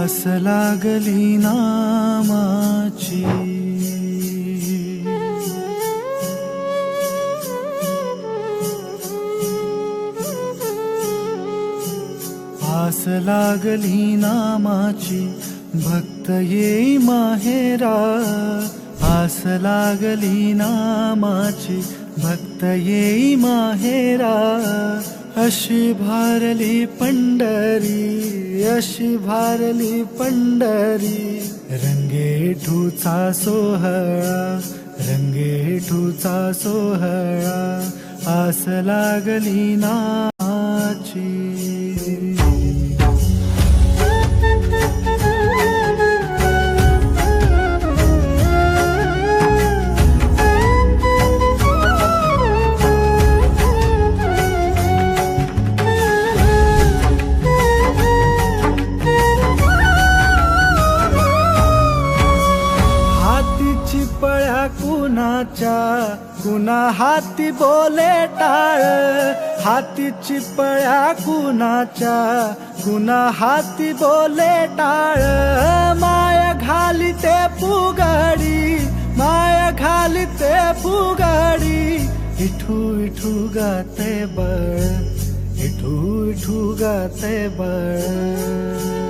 आस लागली नामाची. आस लागली नामाची भक्त ये माहेरा. आस लागली नामाची भक्त ये माहेरा. अशी भारली पंढरी अशी भारली पंढरी. रंगेठूचा सोहळा रंगेठूचा सोहळा आस लागली नाची. कुणाच्या कुणा हाती बोले टाळ. हातीची पळ्या कुणाच्या कुणा हाती बोले टाळ. माया घाली ते पुगाडी माया घाली ते पुगाडी इठू इठू गाते बळ, इठू इठू गाते बळ.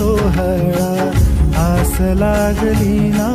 सोहळा आस लागली ना.